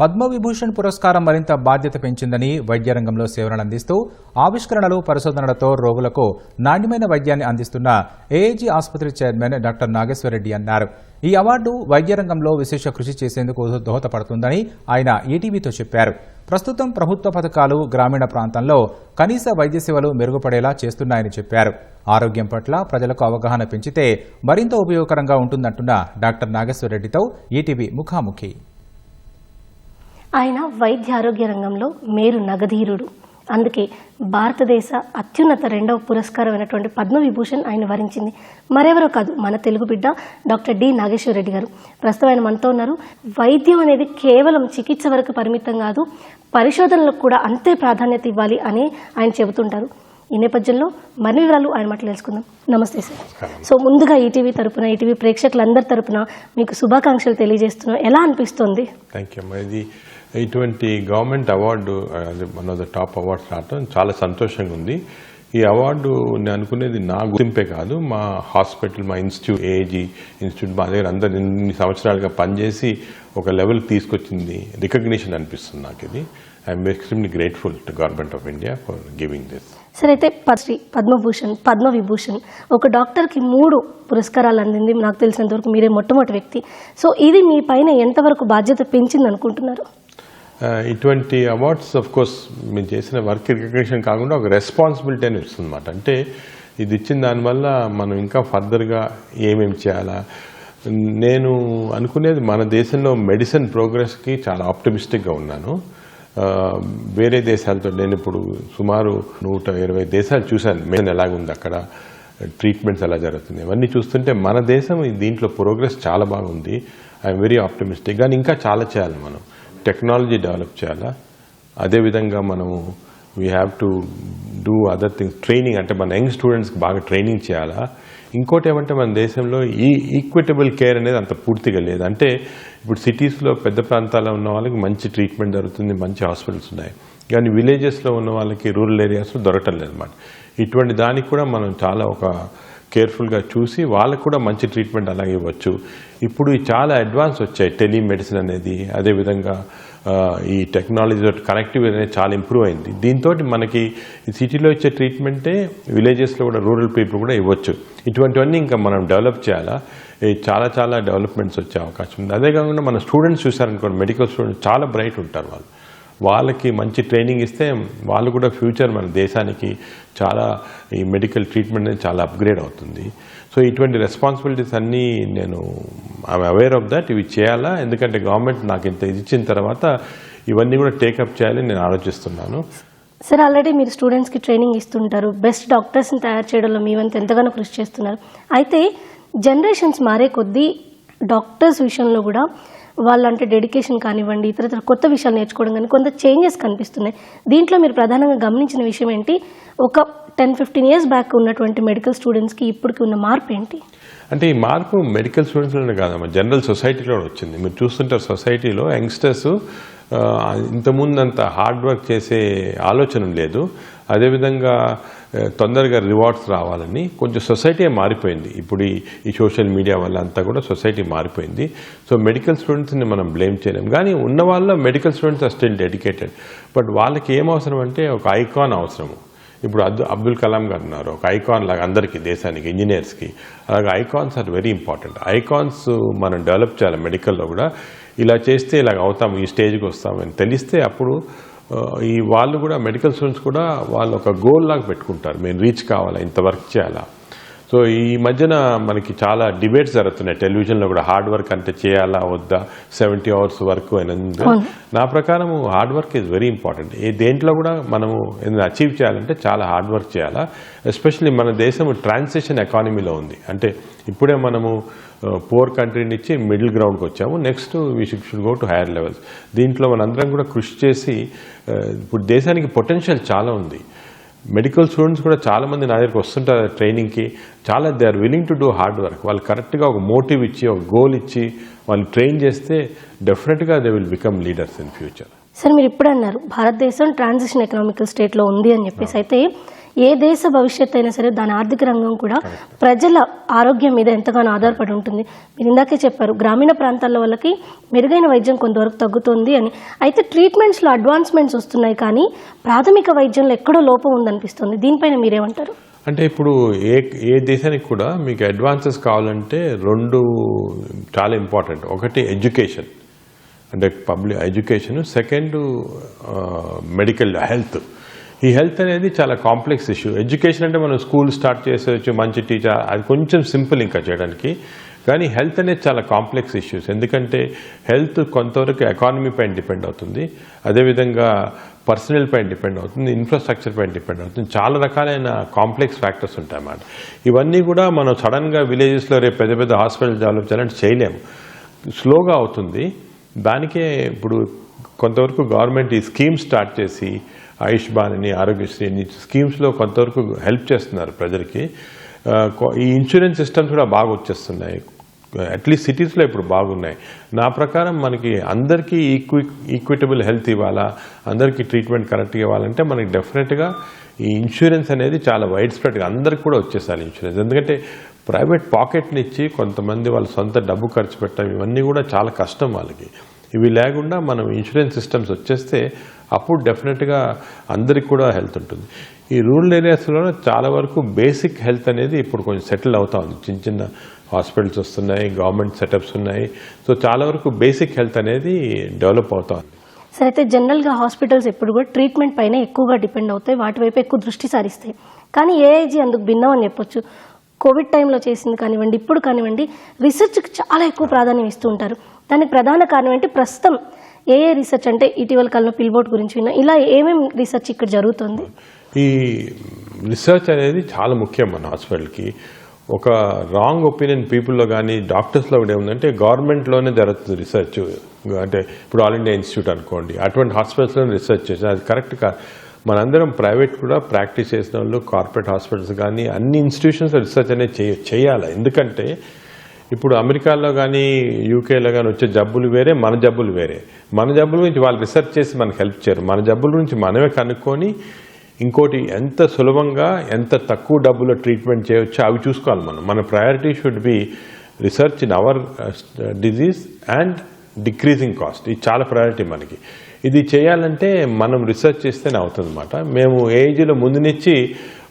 పద్మవిభూషణ్ పురస్కారం మరింత బాధ్యత పెంచిందని వైద్య రంగంలో సేవలను అందిస్తూ ఆవిష్కరణలు పరిశోధనలతో రోగులకు నాణ్యమైన వైద్యాన్ని అందిస్తున్న ఏఏజీ ఆసుపత్రి చైర్మన్ డాక్టర్ నాగేశ్వరరెడ్డి అన్నారు. ఈ అవార్డు వైద్య రంగంలో విశేష కృషి చేసేందుకు దోహదపడుతుందని ఆయన ఈటీవీతో చెప్పారు. ప్రస్తుతం ప్రభుత్వ పథకాలు గ్రామీణ ప్రాంతంలో కనీస వైద్య సేవలు మెరుగుపడేలా చేస్తున్నాయని చెప్పారు. ఆరోగ్యం పట్ల ప్రజలకు అవగాహన పెంచితే మరింత ఉపయోగకరంగా ఉంటుందంటున్న డాక్టర్ నాగేశ్వరరెడ్డితో ఈటీవీ ముఖాముఖి. ఆయన వైద్య ఆరోగ్య రంగంలో మేరు నగధీరుడు. అందుకే భారతదేశ అత్యున్నత రెండవ పురస్కారం అయినటువంటి పద్మవిభూషణ్ ఆయన వరించింది. మరెవరో కాదు మన తెలుగు బిడ్డ డాక్టర్ డి నాగేశ్వర రెడ్డి గారు. ప్రస్తుతం ఆయన మనతో ఉన్నారు. వైద్యం అనేది కేవలం చికిత్స వరకు పరిమితం కాదు పరిశోధనలకు కూడా అంతే ప్రాధాన్యత ఇవ్వాలి అని ఆయన చెబుతుంటారు. ఈ నేపథ్యంలో మరిన్ని వివరాలు ఆయన మాటలు తెలుసుకుందాం. నమస్తే సార్. సో ముందుగా ఈటీవీ తరపున ఈటీవీ ప్రేక్షకులందరి తరపున మీకు శుభాకాంక్షలు తెలియజేస్తున్నాం. ఎలా అనిపిస్తుంది? థ్యాంక్ యూ ఇటువంటి గవర్నమెంట్ అవార్డు అది one of the top awards రావటం చాలా సంతోషంగా ఉంది. ఈ అవార్డు నేను అనుకునేది నా గుర్తింపే కాదు. మా హాస్పిటల్ మా ఇన్స్టిట్యూట్ ఏజీ ఇన్స్టిట్యూట్ మా దగ్గర అందరు ఇన్ని సంవత్సరాలుగా పనిచేసి ఒక లెవెల్ తీసుకొచ్చింది. రికగ్నిషన్ అనిపిస్తుంది నాకు ఇది I'm extremely grateful to government of India for giving this సరే అయితే పద్మశ్రీ పద్మభూషణ్ పద్మవిభూషణ్ ఒక డాక్టర్కి మూడు పురస్కారాలు అందింది నాకు తెలిసినంతవరకు మీరే మొట్టమొదటి వ్యక్తి. సో ఇది మీ పైన ఎంతవరకు బాధ్యత పెంచింది అనుకుంటున్నారు ఇటువంటి అవార్డ్స్ ఆఫ్ కోర్స్ మేము చేసిన వర్క్ రికగ్నిషన్ కాకుండా ఒక రెస్పాన్సిబిలిటీ అని వస్తుందన్నమాట. అంటే ఇది ఇచ్చిన దానివల్ల మనం ఇంకా ఫర్దర్గా ఏమేమి చేయాలా? నేను అనుకునేది మన దేశంలో మెడిసిన్ ప్రోగ్రెస్కి చాలా ఆప్టమిస్టిక్గా ఉన్నాను. వేరే దేశాలతో నేను ఇప్పుడు సుమారు నూట ఇరవై దేశాలు చూశాను. మెయిన్ ఎలాగుంది అక్కడ? ట్రీట్మెంట్స్ ఎలా జరుగుతుంది ఇవన్నీ చూస్తుంటే మన దేశం దీంట్లో ప్రోగ్రెస్ చాలా బాగుంది. ఐఎమ్ వెరీ ఆప్టమిస్టిక్ కానీ ఇంకా చాలా చేయాలి మనం. టెక్నాలజీ డెవలప్ చేయాలా? అదేవిధంగా మనము we have to do other things training అంటే మన యంగ్ స్టూడెంట్స్కి బాగా ట్రైనింగ్ చేయాలా? ఇంకోటి ఏమంటే మన దేశంలో ఈ ఈక్విటబుల్ కేర్ అనేది అంత పూర్తిగా లేదు. అంటే ఇప్పుడు సిటీస్లో పెద్ద ప్రాంతాల్లో ఉన్న వాళ్ళకి మంచి ట్రీట్మెంట్ జరుగుతుంది మంచి హాస్పిటల్స్ ఉన్నాయి. కానీ విలేజెస్లో ఉన్న వాళ్ళకి రూరల్ ఏరియాస్లో దొరకటం లేదు అనమాట ఇటువంటి దానికి కూడా మనం చాలా ఒక కేర్ఫుల్గా చూసి వాళ్ళకు కూడా మంచి ట్రీట్మెంట్ అలాగే ఇవ్వచ్చు. ఇప్పుడు చాలా అడ్వాన్స్ వచ్చాయి టెలిమెడిసిన్ అనేది. అదేవిధంగా ఈ టెక్నాలజీ కనెక్టివిటీ అనేది చాలా ఇంప్రూవ్ అయింది. దీంతో మనకి సిటీలో ఇచ్చే ట్రీట్మెంటే విలేజెస్లో కూడా రూరల్ పీపుల్ కూడా ఇవ్వచ్చు. ఇటువంటివన్నీ ఇంకా మనం డెవలప్ చేయాలా? చాలా చాలా డెవలప్మెంట్స్ వచ్చే అవకాశం ఉంది. అదే కాకుండా మన స్టూడెంట్స్ చూసారనుకోండి మెడికల్ స్టూడెంట్స్ చాలా బ్రైట్ ఉంటారు వాళ్ళు. వాళ్ళకి మంచి ట్రైనింగ్ ఇస్తే వాళ్ళు కూడా ఫ్యూచర్ మన దేశానికి చాలా ఈ మెడికల్ ట్రీట్మెంట్ అనేది చాలా అప్గ్రేడ్ అవుతుంది. సో ఇటువంటి రెస్పాన్సిబిలిటీస్ అన్నీ నేను ఐఎమ్ అవేర్ ఆఫ్ దట్ ఇవి చేయాలా? ఎందుకంటే గవర్నమెంట్ నాకు ఇంత ఇది ఇచ్చిన తర్వాత ఇవన్నీ కూడా టేకప్ చేయాలని నేను ఆలోచిస్తున్నాను. సార్ ఆల్రెడీ మీరు స్టూడెంట్స్కి ట్రైనింగ్ ఇస్తుంటారు. బెస్ట్ డాక్టర్స్ని తయారు చేయడంలో మీ వంతు ఎంతగానో కృషి చేస్తున్నారు. అయితే జనరేషన్స్ మారే కొద్దీ డాక్టర్స్ విషయంలో కూడా వాళ్ళంటే డెడికేషన్ కానివ్వండి ఇతర కొత్త విషయాలు నేర్చుకోవడం కానీ కొంత చేంజెస్ కనిపిస్తున్నాయి. దీంట్లో మీరు ప్రధానంగా గమనించిన విషయం ఏంటి? ఒక టెన్ ఫిఫ్టీన్ ఇయర్స్ బ్యాక్ ఉన్నటువంటి మెడికల్ స్టూడెంట్స్కి ఇప్పటికి ఉన్న మార్పు ఏంటి? అంటే ఈ మార్పు మెడికల్ స్టూడెంట్స్లోనే కాదమ్మా జనరల్ సొసైటీలో వచ్చింది. మీరు చూస్తుంటారు సొసైటీలో యంగ్స్టర్స్ ఇంతకుముందు అంత హార్డ్ వర్క్ చేసే ఆలోచన లేదు. అదేవిధంగా తొందరగా రివార్డ్స్ రావాలని కొంచెం సొసైటీ మారిపోయింది. ఇప్పుడు ఈ సోషల్ మీడియా వల్ల అంతా కూడా సొసైటీ మారిపోయింది. సో మెడికల్ స్టూడెంట్స్ని మనం బ్లేమ్ చేయలేం. కానీ ఉన్న వాళ్ళ medical students are still dedicated but వాళ్ళకి ఏం అవసరం అంటే ఒక ఐకాన్ అవసరము. ఇప్పుడు అబ్దు అబ్దుల్ కలాం గారు ఉన్నారు. ఒక ఐకాన్ లాగా అందరికీ దేశానికి ఇంజనీర్స్కి అలాగే icons are very important icons మనం డెవలప్ చేయాలి మెడికల్లో కూడా. ఇలా చేస్తే ఇలాగ అవుతాము ఈ స్టేజ్కి వస్తామని తెలిస్తే అప్పుడు ఈ వాళ్ళు కూడా మెడికల్ స్టూడెంట్స్ కూడా వాళ్ళు ఒక గోల్ లాగా పెట్టుకుంటారు. మేము రీచ్ కావాలా? ఇంత వర్క్ చేయాలా? సో ఈ మధ్యన మనకి చాలా డిబేట్స్ జరుగుతున్నాయి. టెలివిజన్లో కూడా హార్డ్ వర్క్ అంటే చేయాలా వద్దా సెవెంటీ అవర్స్ వర్క్ అయినందు నా ప్రకారం hard work is very important ఏ దేంట్లో కూడా మనము ఏదైనా అచీవ్ చేయాలంటే చాలా హార్డ్ వర్క్ చేయాలా. ఎస్పెషల్లీ మన దేశం ట్రాన్సిషన్ ఎకానమీలో ఉంది. అంటే ఇప్పుడే మనము పోర్ కంట్రీ నుంచి మిడిల్ గ్రౌండ్కి వచ్చాము. Next we should go to higher levels దీంట్లో మనందరం కూడా కృషి చేసి ఇప్పుడు దేశానికి పొటెన్షియల్ చాలా ఉంది. మెడికల్ స్టూడెంట్స్ కూడా చాలా మంది నా దగ్గరికి వస్తుంటారు ట్రైనింగ్కి చాలా they are willing to do hard work వాళ్ళు కరెక్ట్గా ఒక మోటివ్ ఇచ్చి ఒక గోల్ ఇచ్చి వాళ్ళు ట్రైన్ చేస్తే డెఫినెట్గా they will become leaders in future sir మీరు ఇప్పుడు అన్నారు భారతదేశం ట్రాన్సిషన్ ఎకనామికల్ స్టేట్లో ఉంది అని చెప్పేసి అయితే ఏ దేశ భవిష్యత్తు అయినా సరే దాని ఆర్థిక రంగం కూడా ప్రజల ఆరోగ్యం మీద ఎంతగానో ఆధారపడి ఉంటుంది. మీరు ఇందాకే చెప్పారు గ్రామీణ ప్రాంతాల వాళ్ళకి మెరుగైన వైద్యం కొంతవరకు తగ్గుతుంది అని. అయితే ట్రీట్మెంట్స్లో అడ్వాన్స్మెంట్స్ వస్తున్నాయి కానీ ప్రాథమిక వైద్యంలో ఎక్కడో లోపం ఉందనిపిస్తుంది. దీనిపైన మీరేమంటారు? అంటే ఇప్పుడు ఏ ఏ దేశానికి కూడా మీకు అడ్వాన్సెస్ కావాలంటే రెండు చాలా ఇంపార్టెంట్. ఒకటి ఎడ్యుకేషన్. అంటే public education. Second medical health. ఈ హెల్త్ అనేది చాలా కాంప్లెక్స్ ఇష్యూ. ఎడ్యుకేషన్ అంటే మనం స్కూల్ స్టార్ట్ చేసేవచ్చు మంచి టీచర్ అది కొంచెం సింపుల్ ఇంకా చేయడానికి. కానీ హెల్త్ అనేది చాలా కాంప్లెక్స్ ఇష్యూస్. ఎందుకంటే హెల్త్ కొంతవరకు ఎకానమీ పైన డిపెండ్ అవుతుంది. అదేవిధంగా పర్సనల్ పైన డిపెండ్ అవుతుంది ఇన్ఫ్రాస్ట్రక్చర్ పైన డిపెండ్ అవుతుంది. చాలా రకాలైన కాంప్లెక్స్ ఫ్యాక్టర్స్ ఉంటాయి అన్నమాట ఇవన్నీ కూడా మనం సడన్గా విలేజెస్లో రేపు పెద్ద పెద్ద హాస్పిటల్ డెవలప్ చేయాలంటే చేయలేము. స్లోగా అవుతుంది. దానికే ఇప్పుడు కొంతవరకు గవర్నమెంట్ ఈ స్కీమ్ స్టార్ట్ చేసి ఆయుష్మాన్ అని ఆరోగ్యశ్రీ అని స్కీమ్స్లో కొంతవరకు హెల్ప్ చేస్తున్నారు ప్రజలకి. ఈ ఇన్సూరెన్స్ సిస్టమ్స్ కూడా బాగా వచ్చేస్తున్నాయి. అట్లీస్ట్ సిటీస్లో ఇప్పుడు బాగున్నాయి. నా ప్రకారం మనకి అందరికీ ఈక్వి ఈక్విటబుల్ హెల్త్ ఇవ్వాలా అందరికీ ట్రీట్మెంట్ కరెక్ట్గా ఇవ్వాలంటే మనకి డెఫినెట్గా ఈ ఇన్సూరెన్స్ అనేది చాలా వైడ్ స్ప్రెడ్గా అందరికి కూడా వచ్చేసాలి ఇన్సూరెన్స్. ఎందుకంటే ప్రైవేట్ పాకెట్ని ఇచ్చి కొంతమంది వాళ్ళ సొంత డబ్బు ఖర్చు పెట్టడం ఇవన్నీ కూడా చాలా కష్టం వాళ్ళకి. ఇవి లేకుండా మనం ఇన్సూరెన్స్ సిస్టమ్స్ వచ్చేస్తే అప్పుడు డెఫినెట్గా అందరికి కూడా హెల్త్ ఉంటుంది. ఈ రూరల్ ఏరియాస్లో చాలా వరకు బేసిక్ హెల్త్ అనేది ఇప్పుడు కొంచెం సెటిల్ అవుతా ఉంది. చిన్న చిన్న హాస్పిటల్స్ వస్తున్నాయి గవర్నమెంట్ సెటప్స్ ఉన్నాయి. సో చాలా వరకు బేసిక్ హెల్త్ అనేది డెవలప్ అవుతా ఉంది. సరే అయితే జనరల్గా హాస్పిటల్స్ ఎప్పుడు కూడా ట్రీట్మెంట్ పైన ఎక్కువగా డిపెండ్ అవుతాయి వాటి వైపు ఎక్కువ దృష్టి సారిస్తాయి. కానీ ఏఐజీ అందుకు భిన్నం అని చెప్పొచ్చు. కోవిడ్ టైంలో చేసింది కానివ్వండి ఇప్పుడు కానివ్వండి రీసెర్చ్కి చాలా ఎక్కువ ప్రాధాన్యం ఇస్తూ ఉంటారు. దానికి ప్రధాన కారణం ఏంటి? ప్రస్తుతం ఏ ఏ రీసెర్చ్ అంటే ఇటీవల కాలంలో పిల్బోట్ గురించి విన్నా ఇలా ఏమేమి రీసెర్చ్ ఇక్కడ జరుగుతుంది? ఈ రీసెర్చ్ అనేది చాలా ముఖ్యం మన హాస్పిటల్కి. ఒక రాంగ్ ఒపీనియన్ పీపుల్లో కానీ డాక్టర్స్లో కూడా ఏముందంటే గవర్నమెంట్లోనే జరుగుతుంది రీసెర్చ్ అంటే ఇప్పుడు ఆల్ ఇండియా ఇన్స్టిట్యూట్ అనుకోండి అటువంటి హాస్పిటల్స్లోనే రీసెర్చ్ చేసిన అది కరెక్ట్ కాదు మనందరం ప్రైవేట్ కూడా ప్రాక్టీస్ చేసిన వాళ్ళు కార్పొరేట్ హాస్పిటల్స్ కానీ అన్ని ఇన్స్టిట్యూషన్స్ రీసెర్చ్ అనేది చేయాలి. ఎందుకంటే ఇప్పుడు అమెరికాలో కానీ యూకేలో కానీ వచ్చే జబ్బులు వేరే మన జబ్బులు వేరే. మన జబ్బుల గురించి వాళ్ళు రీసెర్చ్ చేసి మనకు హెల్ప్ చేయరు. మన జబ్బుల గురించి మనమే కనుక్కొని ఇంకోటి ఎంత సులభంగా ఎంత తక్కువ డబ్బులో ట్రీట్మెంట్ చేయవచ్చో అవి చూసుకోవాలి మనం. మన priority should be research in our disease and decreasing cost. ఇది చాలా ప్రయారిటీ మనకి. ఇది చేయాలంటే మనం రీసెర్చ్ చేస్తేనే అవుతుంది అనమాట మేము ఏజ్లో ముందు నుంచి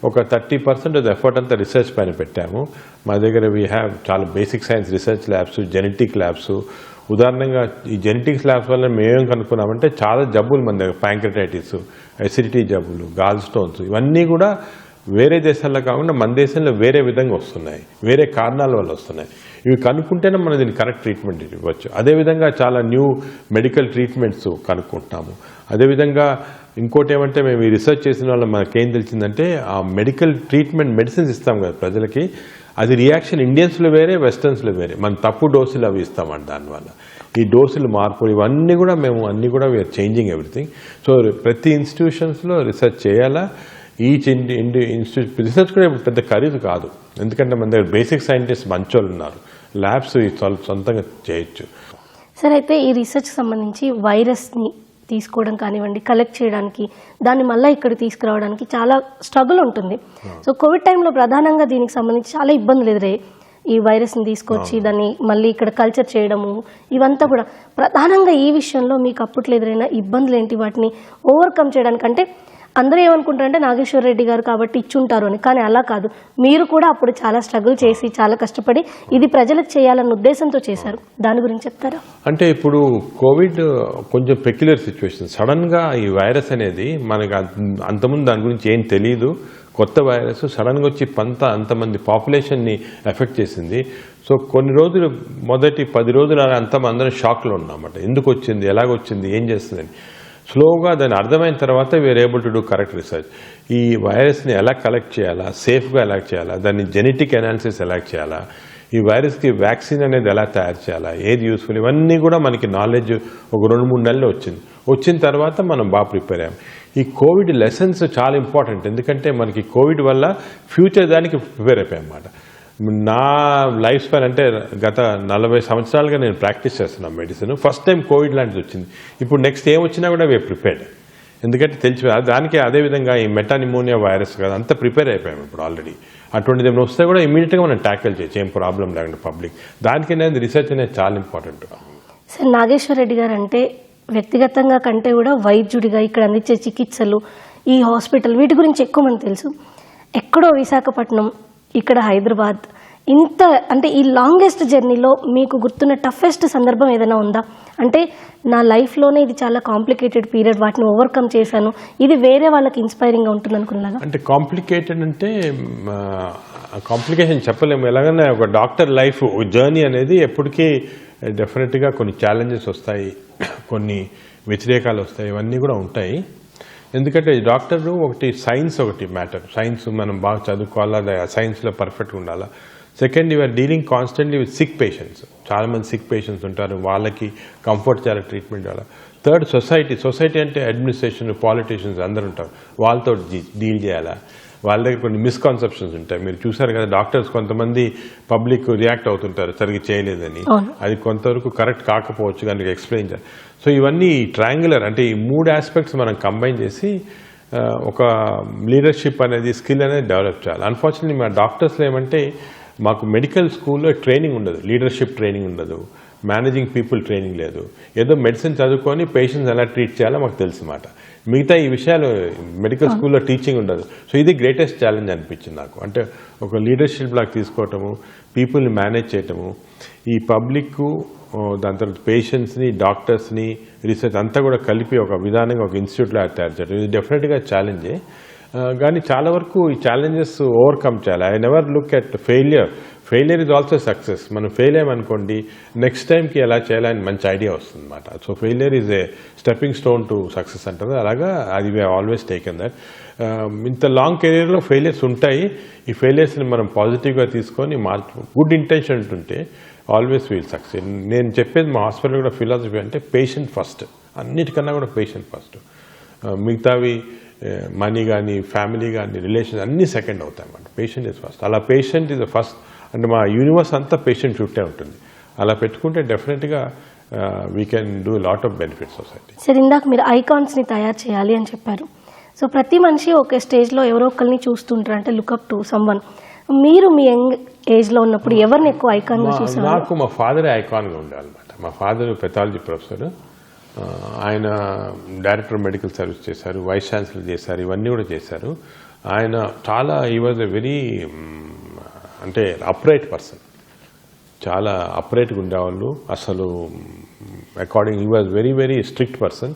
ఒక థర్టీ పర్సెంట్ ఎఫర్ట్ అంతా రీసెర్చ్ పైన పెట్టాము. మా దగ్గర వీ హ్యావ్ చాలా basic science research labs genetic labs ఉదాహరణంగా ఈ జెనెటిక్స్ ల్యాబ్స్ వల్ల మేమేం కనుక్కున్నామంటే చాలా జబ్బులు మన దగ్గర ప్యాంక్రటైటిస్ ఎసిడిటీ జబ్బులు గాల్ స్టోన్స్ ఇవన్నీ కూడా వేరే దేశాల్లో కాకుండా మన దేశంలో వేరే విధంగా వస్తున్నాయి. వేరే కారణాల వల్ల వస్తున్నాయి. ఇవి కనుక్కుంటేనే మనం దీన్ని కరెక్ట్ ట్రీట్మెంట్ ఇవ్వచ్చు. అదేవిధంగా చాలా న్యూ మెడికల్ ట్రీట్మెంట్స్ కనుక్కుంటాము అదేవిధంగా ఇంకోటి ఏమంటే మేము ఈ రీసెర్చ్ చేసిన వాళ్ళ మనకేం తెలిసిందంటే ఆ మెడికల్ ట్రీట్మెంట్ మెడిసిన్స్ ఇస్తాం కదా ప్రజలకి అది రియాక్షన్ ఇండియన్స్లో వేరే వెస్టర్న్స్లో వేరే. మనం తప్పు డోసులు అవి ఇస్తామంట దానివల్ల. ఈ డోసులు మార్పులు ఇవన్నీ కూడా మేము అన్నీ కూడా వీఆర్ చేంజింగ్ ఎవ్రీథింగ్ సో ప్రతి ఇన్స్టిట్యూషన్స్లో రీసెర్చ్ చేయాలా? Each indi indi institute research కూడా ఇప్పుడు పెద్ద ఖరీదు కాదు. ఎందుకంటే మన దగ్గర బేసిక్ సైంటిస్ట్ మంచోళ్ళు ఉన్నారు. ల్యాబ్స్ సొంతంగా చేయొచ్చు. సరే అయితే ఈ రీసెర్చ్ సంబంధించి వైరస్ని తీసుకోవడం కానివ్వండి కలెక్ట్ చేయడానికి దాన్ని మళ్ళీ ఇక్కడ తీసుకురావడానికి చాలా స్ట్రగుల్ ఉంటుంది. సో కోవిడ్ టైంలో ప్రధానంగా దీనికి సంబంధించి చాలా ఇబ్బందులు ఎదురయ్యాయి. ఈ వైరస్ని తీసుకొచ్చి దాన్ని మళ్ళీ ఇక్కడ కల్చర్ చేయడము ఇవంతా కూడా ప్రధానంగా ఈ విషయంలో మీకు అప్పట్లో ఎదురైన ఇబ్బందులు ఏంటి? వాటిని ఓవర్కమ్ చేయడానికి అంటే అందరూ ఏమనుకుంటారంటే నాగేశ్వర రెడ్డి గారు కాబట్టి ఇచ్చుంటారు అని. కానీ అలా కాదు. మీరు కూడా అప్పుడు చాలా స్ట్రగుల్ చేసి చాలా కష్టపడి ఇది ప్రజలకు చేయాలన్న ఉద్దేశంతో చేశారు. దాని గురించి చెప్తారా? అంటే ఇప్పుడు కోవిడ్ కొంచెం పెక్యులర్ సిచ్యువేషన్ సడన్గా ఈ వైరస్ అనేది మనకి అంత- అంతకుముందు దాని గురించి ఏం తెలియదు కొత్త వైరస్ సడన్గా వచ్చి పంత అంతమంది పాపులేషన్ని ఎఫెక్ట్ చేసింది. సో కొన్ని రోజులు మొదటి పది రోజులు అలా అంతా అందరం షాక్లో ఉన్నామన్నమాట ఎందుకు వచ్చింది? ఎలాగొచ్చింది? ఏం చేస్తుందని. స్లోగా దాన్ని అర్థమైన తర్వాత we're able to do correct research ఈ వైరస్ని ఎలా కలెక్ట్ చేయాలా? సేఫ్గా ఎలా చేయాలా? దాన్ని జెనెటిక్ అనాలిసిస్ ఎలా చేయాలా? ఈ వైరస్కి వ్యాక్సిన్ అనేది ఎలా తయారు చేయాలా? ఏది యూస్ఫుల్ ఇవన్నీ కూడా మనకి నాలెడ్జ్ ఒక రెండు మూడు నెలలు వచ్చింది. వచ్చిన తర్వాత మనం బాగా ప్రిపేర్ అయ్యాం. ఈ కోవిడ్ లెసన్స్ చాలా ఇంపార్టెంట్ ఎందుకంటే మనకి కోవిడ్ వల్ల ఫ్యూచర్ దానికి ప్రిపేర్ అయిపోయాం అన్నమాట. నా లైఫ్ స్పాన్ అంటే గత నలభై సంవత్సరాలుగా నేను ప్రాక్టీస్ చేస్తున్నాను మెడిసిన్. ఫస్ట్ టైం కోవిడ్ లాంటిది వచ్చింది. ఇప్పుడు నెక్స్ట్ ఏం వచ్చినా కూడా వే ప్రిపేర్డ్ ఎందుకంటే తెలిసి దానికి అదే విధంగా ఈ మెటానిమోనియా వైరస్ కదా అంతా ప్రిపేర్ అయిపోయాం ఇప్పుడు ఆల్రెడీ. అటువంటిది ఏమైనా వస్తే కూడా ఇమీడియట్గా మనం ట్యాకిల్ చేయొచ్చు. ఏం ప్రాబ్లం లేకుండా పబ్లిక్ దానికి అనేది రీసెర్చ్ అనేది చాలా ఇంపార్టెంట్ సార్ నాగేశ్వర రెడ్డి గారు అంటే వ్యక్తిగతంగా కంటే కూడా వైద్యుడిగా ఇక్కడ అందించే చికిత్సలు ఈ హాస్పిటల్ వీటి గురించి ఎక్కువ మనకు తెలుసు. ఎక్కడో విశాఖపట్నం ఇక్కడ హైదరాబాద్. ఇంత అంటే ఈ లాంగెస్ట్ జర్నీలో మీకు గుర్తున్న టఫెస్ట్ సందర్భం ఏదైనా ఉందా? అంటే నా లైఫ్లోనే ఇది చాలా కాంప్లికేటెడ్ పీరియడ్ వాటిని ఓవర్కమ్ చేశాను. ఇది వేరే వాళ్ళకి ఇన్స్పైరింగ్గా ఉంటుంది అనుకున్నాను అంటే కాంప్లికేటెడ్ అంటే కాంప్లికేషన్ చెప్పలేము. ఎలాగైనా ఒక డాక్టర్ లైఫ్ జర్నీ అనేది ఎప్పటికీ డెఫినెట్గా కొన్ని ఛాలెంజెస్ వస్తాయి. కొన్ని వ్యతిరేకాలు వస్తాయి. ఇవన్నీ కూడా ఉంటాయి. ఎందుకంటే డాక్టర్ ఒకటి సైన్స్ ఒకటి మ్యాటర్. సైన్స్ మనం బాగా చదువుకోవాలా సైన్స్లో పర్ఫెక్ట్గా ఉండాలా. Second you're dealing constantly with sick patients. చాలామంది సిక్ పేషెంట్స్ ఉంటారు వాళ్ళకి కంఫర్ట్ చాలా ట్రీట్మెంట్ ఇవ్వాలి. Third society. సొసైటీ అంటే అడ్మినిస్ట్రేషన్ పాలిటీషియన్స్ అందరు ఉంటారు. వాళ్ళతో డీల్ చేయాలా. వాళ్ళ దగ్గర కొన్ని మిస్కాన్సెప్షన్స్ ఉంటాయి. మీరు చూసారు కదా డాక్టర్స్ కొంతమంది పబ్లిక్ రియాక్ట్ అవుతుంటారు సరిగ్గా చేయలేదని. అది కొంతవరకు కరెక్ట్ కాకపోవచ్చు కానీ ఎక్స్ప్లెయిన్ చేయాలి సో ఇవన్నీ ట్రయాంగులర్ అంటే ఈ మూడు ఆస్పెక్ట్స్ మనం కంబైన్ చేసి ఒక లీడర్షిప్ అనేది స్కిల్ అనేది డెవలప్ చేయాలి. అన్ఫార్చునేట్లీ మా డాక్టర్స్లో ఏమంటే మాకు మెడికల్ స్కూల్లో ట్రైనింగ్ ఉండదు లీడర్షిప్ ట్రైనింగ్ ఉండదు. మేనేజింగ్ పీపుల్ ట్రైనింగ్ లేదు. ఏదో మెడిసిన్ చదువుకొని పేషెంట్స్ ఎలా ట్రీట్ చేయాలో మాకు తెలుసు మాట. మిగతా ఈ విషయాలు మెడికల్ స్కూల్లో టీచింగ్ ఉండదు. సో ఇది గ్రేటెస్ట్ ఛాలెంజ్ అనిపించింది నాకు. అంటే ఒక లీడర్షిప్ లాగా తీసుకోవటము పీపుల్ని మేనేజ్ చేయటము ఈ పబ్లిక్ దాని తర్వాత పేషెంట్స్ని డాక్టర్స్ని రీసెర్చ్ అంతా కూడా కలిపి ఒక విధానంగా ఒక ఇన్స్టిట్యూట్లో తయారు చేయడం ఇది డెఫినెట్గా ఛాలెంజే కానీ చాలా వరకు ఈ ఛాలెంజెస్ ఓవర్కమ్ చేయాలి. I never look at failure failure is also success మనం ఫెయిల్ అయ్యామనుకోండి నెక్స్ట్ టైంకి ఎలా చేయాలని మంచి ఐడియా వస్తుంది అనమాట so failure is a stepping stone to success అంటారు అలాగా అది వీ ఆల్వేస్ టేకెన్ దట్ ఇంత లాంగ్ కెరీర్లో ఫెయిలియర్స్ ఉంటాయి. ఈ ఫెయిలియర్స్ని మనం పాజిటివ్గా తీసుకొని మార్చు గుడ్ ఇంటెన్షన్ ఉంటే ఆల్వేస్ వీల్ సక్సెస్ నేను చెప్పేది మా హాస్పిటల్ కూడా ఫిలాసఫీ అంటే పేషెంట్ ఫస్ట్ అన్నిటికన్నా కూడా పేషెంట్ ఫస్ట్ uh, మిగతావి మనీ కానీ ఫ్యామిలీ కానీ రిలేషన్స్ అన్నీ సెకండ్ అవుతాయి అన్నమాట పేషెంట్ ఇస్ ఫస్ట్ అలా పేషెంట్ ఇస్ ఫస్ట్ అంటే మా యూనివర్స్ అంతా పేషెంట్ చుట్టే ఉంటుంది. అలా పెట్టుకుంటే డెఫినెట్గా we can do lot of benefit society sir ఇందాక మీరు ఐకాన్స్ని తయారు చేయాలి అని చెప్పారు. సో ప్రతి మనిషి ఒక స్టేజ్లో ఎవరో ఒకరిని చూస్తుంటారు. అంటే లుకప్ టు సమ్వన్ మీరు మీ యంగ్ ఏజ్లో ఉన్నప్పుడు ఎవరిని ఎక్కువ ఐకాన్గా చూసారు నాకు మా ఫాదరే ఐకాన్గా ఉండాలన్నమాట. మా ఫాదర్ పెథాలజీ ప్రొఫెసర్ ఆయన డైరెక్టర్ మెడికల్ సర్వీస్ చేశారు వైస్ ఛాన్సలర్ చేశారు ఇవన్నీ కూడా చేశారు. ఆయన చాలా ఈ వాజ్ ఎ వెరీ అంటే అప్రైట్ పర్సన్ చాలా అప్రైట్గా ఉండేవాళ్ళు అసలు అకార్డింగ్ ఈ was very very strict person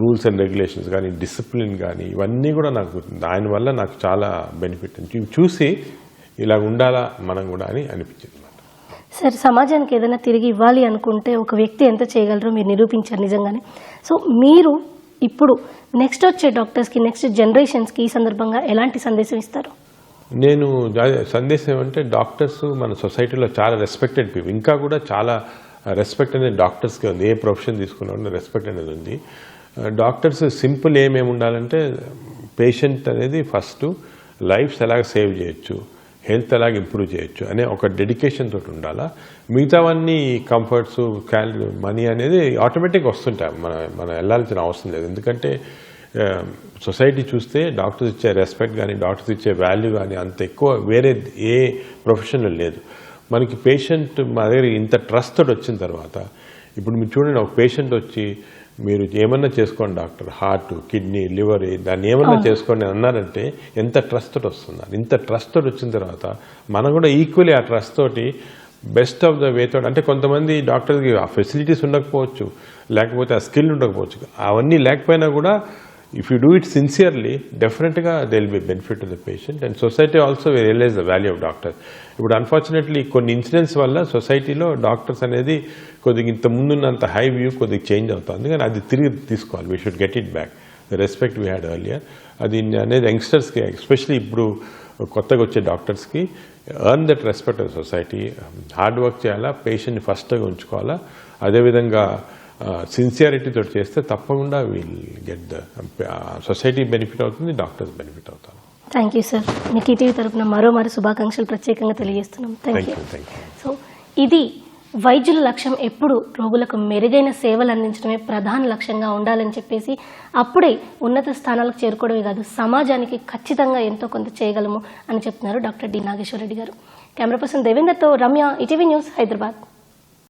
rules and regulations కానీ డిసిప్లిన్ కానీ ఇవన్నీ కూడా నాకు ఆయన వల్ల నాకు చాలా బెనిఫిట్ ఇవి చూసి ఇలా ఉండాలా మనం కూడా అని అనిపించింది సరే సార్ సమాజానికి ఏదైనా తిరిగి ఇవ్వాలి అనుకుంటే ఒక వ్యక్తి ఎంత చేయగలరో మీరు నిరూపించారు నిజంగానే. సో మీరు ఇప్పుడు నెక్స్ట్ వచ్చే డాక్టర్స్కి నెక్స్ట్ జనరేషన్స్కి ఈ సందర్భంగా ఎలాంటి సందేశం ఇస్తారు? నేను సందేశం ఏమంటే డాక్టర్స్ మన సొసైటీలో చాలా రెస్పెక్టెడ్ పీపుల్ ఇంకా కూడా చాలా రెస్పెక్ట్ అనేది డాక్టర్స్కి ఉంది. ఏ ప్రొఫెషన్ తీసుకున్నా రెస్పెక్ట్ అనేది ఉంది. డాక్టర్స్ సింపుల్ ఏమేమి ఉండాలంటే పేషెంట్ అనేది ఫస్ట్ లైఫ్స్ ఎలాగ సేవ్ చేయొచ్చు హెల్త్ ఎలాగ ఇంప్రూవ్ చేయొచ్చు అనే ఒక డెడికేషన్ తోటి ఉండాలా. మిగతావన్నీ కంఫర్ట్స్ క్యాల్ మనీ అనేది ఆటోమేటిక్గా వస్తుంటాయి. మన మనం వెళ్ళాల్సిన అవసరం లేదు. ఎందుకంటే సొసైటీ చూస్తే డాక్టర్స్ ఇచ్చే రెస్పెక్ట్ కానీ డాక్టర్స్ ఇచ్చే వాల్యూ కానీ అంత ఎక్కువ వేరే ఏ ప్రొఫెషన్లో లేదు. మనకి పేషెంట్ మా దగ్గర ఇంత ట్రస్ట్ తోటి వచ్చిన తర్వాత ఇప్పుడు మీరు చూడండి ఒక పేషెంట్ వచ్చి మీరు ఏమన్నా చేసుకోండి డాక్టర్ హార్ట్ కిడ్నీ లివర్ దాన్ని ఏమన్నా చేసుకోండి అని అన్నారంటే ఎంత ట్రస్ట్ తోటి వస్తున్నారు ఇంత ట్రస్ట్ తోటి వచ్చిన తర్వాత మనం కూడా ఈక్వల్లీ ఆ ట్రస్ట్ తోటి బెస్ట్ ఆఫ్ ద వే తోటి అంటే కొంతమంది డాక్టర్కి ఆ ఫెసిలిటీస్ ఉండకపోవచ్చు లేకపోతే ఆ స్కిల్ ఉండకపోవచ్చు. అవన్నీ లేకపోయినా కూడా if you do it sincerely డెఫినెట్గా they will be benefit to the patient and society also realise the value of doctor ఇప్పుడు అన్ఫార్చునేట్లీ కొన్ని ఇన్సిడెంట్స్ వల్ల సొసైటీలో డాక్టర్స్ అనేది కొద్దిగా ఇంత ముందున్నంత హై వ్యూ కొద్దిగా చేంజ్ అవుతుంది. కానీ అది తిరిగి తీసుకోవాలి. We should get it back the respect we had earlier అది అనేది యంగ్స్టర్స్కి ఎస్పెషలీ ఇప్పుడు కొత్తగా వచ్చే డాక్టర్స్కి earn that respect society hard work చేయాలా? పేషెంట్ని ఫస్ట్గా ఉంచుకోవాలా? అదేవిధంగా సిన్సియారిటీ తోటి చేస్తే తప్పకుండా we'll get the society benefit అవుతుంది డాక్టర్స్ బెనిఫిట్ అవుతారు. థ్యాంక్ యూ సార్ మీకు ఈటీవీ తరపున మరో మరో శుభాకాంక్షలు ప్రత్యేకంగా తెలియజేస్తున్నాం. థ్యాంక్ యూ సో ఇది వైద్యుల లక్ష్యం ఎప్పుడు రోగులకు మెరుగైన సేవలు అందించడమే ప్రధాన లక్ష్యంగా ఉండాలని చెప్పేసి అప్పుడే ఉన్నత స్థానాలకు చేరుకోవడమే కాదు సమాజానికి ఖచ్చితంగా ఎంతో కొంత చేయగలము అని చెప్తున్నారు డాక్టర్ డి నాగేశ్వరరెడ్డి గారు. కెమెరా పర్సన్ దేవేందర్తో రమ్య ఈటీవీ న్యూస్ హైదరాబాద్.